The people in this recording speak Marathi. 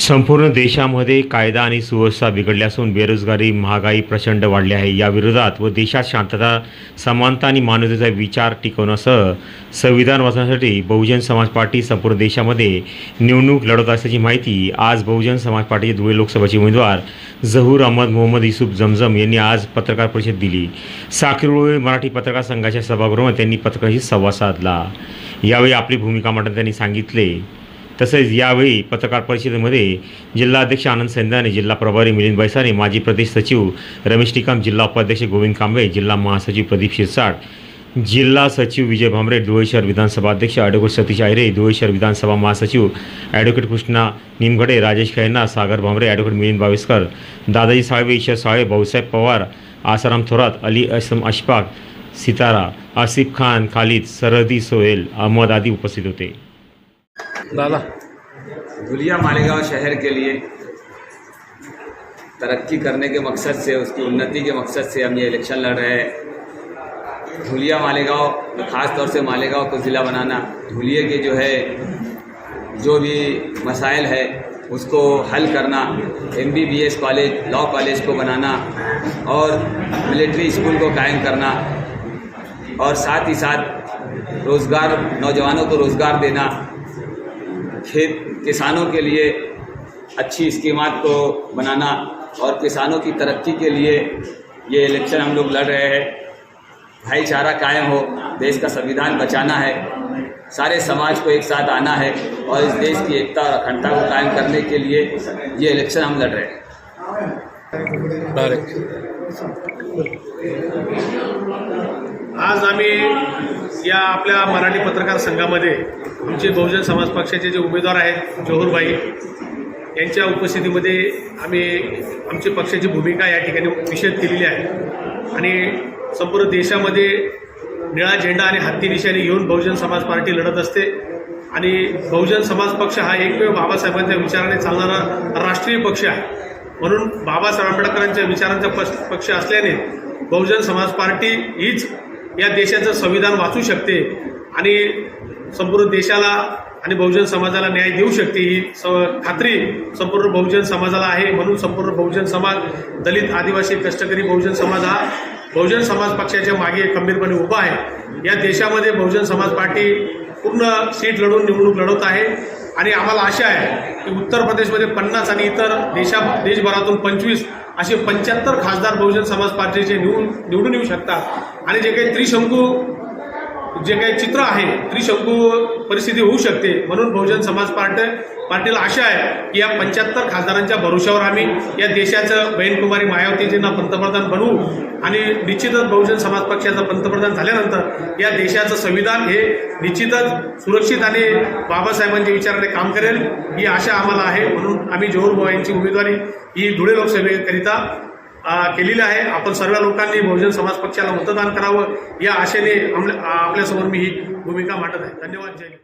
संपूर्ण देशामध्ये कायदा आणि सुव्यवस्था बिघडली असून बेरोजगारी महागाई प्रचंड वाढली आहे. या विरोधात व देशात शांतता समानता आणि मानवतेचा विचार टिकवण्यासह संविधान वाचण्यासाठी बहुजन समाज पार्टी संपूर्ण देशामध्ये निवडणूक लढवत असल्याची माहिती आज बहुजन समाज पार्टीचे धुळे लोकसभेचे उमेदवार जहूर अहमद मोहम्मद युसुफ जमजम यांनी आज पत्रकार परिषद दिली. साखरोळे मराठी पत्रकार संघाच्या सभागृहात त्यांनी पत्रकारांशी संवाद साधला. यावेळी आपली भूमिका मांडताना त्यांनी सांगितले तसेच यावेळी पत्रकार परिषदेमध्ये जिल्हाध्यक्ष आनंद सेंदाने जिल्हा प्रभारी मिलिंद बैसाने माजी प्रदेश सचिव रमेश टिकाम जिल्हा उपाध्यक्ष गोविंद कांबळे जिल्हा महासचिव प्रदीप शिरसाट जिल्हा सचिव विजय भांबरे धुळे शहर विधानसभा अध्यक्ष ॲडव्होकेट सतीश आयरे धुळे शहर विधानसभा महासचिव ॲडव्होकेट कृष्णा निमगडे राजेश खैना सागर भांबरे ॲडव्होकेट मिलिंद बावेस्कर दादाजी साळवे ईश्वर साळे भाऊसाहेब पवार आसाराम थोरात अली असम अशफाक सितारा आसिफ खान खालिद सरहदी सोहेल अहमद आदी उपस्थित होते. दादा। धुलिया मालेगांव शहर के लिए तरक्की करने के मकसद से, उसकी उन्नति के मकसद से हम ये इलेक्शन लड़ रहे हैं। धुलिया मालेगांव ख़ास तौर से मालेगांव को ज़िला बनाना धुलिये के जो है, जो भी मसाइल है, उसको हल करना M B B S college law college को बनाना, और मिलिट्री स्कूल को कायम करना, और साथ ही साथ रोज़गार, नौजवानों को रोज़गार देना खेत किसानों के लिए अच्छी स्कीमात को बनाना और किसानों की तरक्की के लिए ये इलेक्शन हम लोग लड़ रहे हैं। भाईचारा कायम हो, देश का संविधान बचाना है, सारे समाज को एक साथ आना है और इस देश की एकता और अखंडता को कायम करने के लिए ये इलेक्शन हम लड़ रहे हैं। आज आम्ही या आपल्या मराठी पत्रकार संघामध्ये आमचे बहुजन समाज पक्षाचे जे उमेदवार आहेत जोहरबाई यांच्या उपस्थितीमध्ये आम्ही आमची पक्षाची भूमिका या ठिकाणी निषेध केलेली आहे. आणि संपूर्ण देशामध्ये निळा झेंडा आणि हत्ती निशाणी घेऊन बहुजन समाज पार्टी लढत असते. आणि बहुजन समाज पक्ष हा एकमेव बाबासाहेबांच्या विचाराने चालणारा राष्ट्रीय पक्ष आहे. म्हणून बाबासाहेब आंबेडकरांच्या विचारांचा पक्ष पक्ष असल्याने बहुजन समाज पार्टी हीच या देशाचं संविधान वाचू शकते आणि संपूर्ण देशाला आणि बहुजन समाजाला न्याय देऊ शकते ही स खात्री संपूर्ण बहुजन समाजाला आहे. म्हणून संपूर्ण बहुजन समाज दलित आदिवासी कष्टकरी बहुजन समाज हा बहुजन समाज पक्षाच्या मागे खंबीरपणे उभा आहे. या देशामध्ये बहुजन समाज पार्टी पूर्ण सीट लढून निवडणूक लढवत आहे. आणि आम्हाला आशा आहे की उत्तर प्रदेशमध्ये पन्नास आणि इतर देशा देशभरातून पंचवीस असे पंच्याहत्तर खासदार बहुजन समाज पार्टीचे निवडून निवडून येऊ शकतात. आणि जे काही त्रिशंकू जे काही चित्र आहे त्रिशंकू परिस्थिती होऊ शकते. म्हणून बहुजन समाज पार्टी पार्टीला आशा आहे की या पंच्याहत्तर खासदारांच्या भरोशावर आम्ही या देशाचं बहीणकुमारी मायावतीजींना पंतप्रधान बनवू आणि निश्चितच बहुजन समाज पक्षाचं पंतप्रधान झाल्यानंतर या देशाचं संविधान हे निश्चितच सुरक्षित आणि बाबासाहेबांच्या विचाराने काम करेल ही आशा आम्हाला आहे. म्हणून आम्ही जोहर यांची उमेदवारी ही धुळे लोकसभेकरिता केलेली आहे. आपण सर्व लोकांनी बहुजन समाज पक्षाला मतदान करावं या आशेने आपल्यासमोर मी ही भूमिका मांडत आहे. धन्यवाद. जय